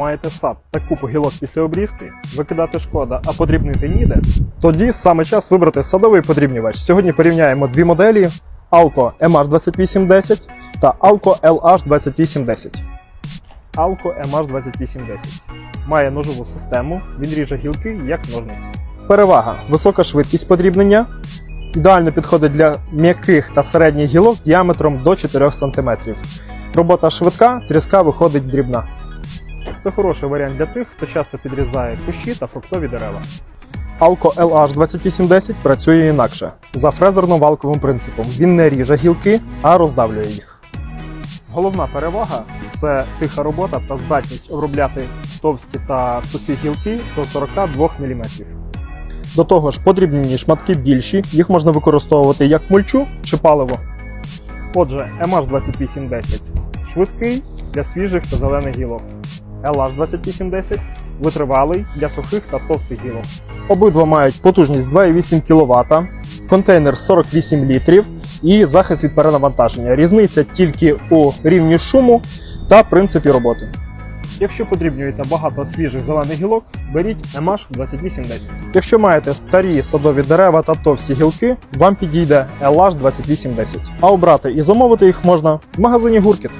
маєте сад та купу гілок після обрізки, викидати шкода, а подрібнити ніде, тоді саме час вибрати садовий подрібнювач. Сьогодні порівняємо дві моделі: Alco MH2810 та Alco LH2810. Alco MH2810 має ножову систему, він ріже гілки як ножниці. Перевага висока швидкість подрібнення. Ідеально підходить для м'яких та середніх гілок діаметром до 4 см. Робота швидка, тріска виходить дрібна. Це хороший варіант для тих, хто часто підрізає кущі та фруктові дерева. Alco LH2810 працює інакше за фрезерно-валковим принципом. Він не ріже гілки, а роздавлює їх. Головна перевага це тиха робота та здатність обробляти товсті та сухі гілки до 42 мм. До того ж, подрібнені шматки більші, їх можна використовувати як мульчу чи паливо. Отже, MH2810 швидкий для свіжих та зелених гілок. LH2810 витривалий для сухих та товстих гілок. Обидва мають потужність 2,8 кВт, контейнер 48 літрів і захист від перенавантаження. Різниця тільки у рівні шуму та принципі роботи. Якщо подрібнюєте багато свіжих зелених гілок, беріть MH2810. Якщо маєте старі садові дерева та товсті гілки, вам підійде LH2810. А обрати і замовити їх можна в магазині Гуркіт.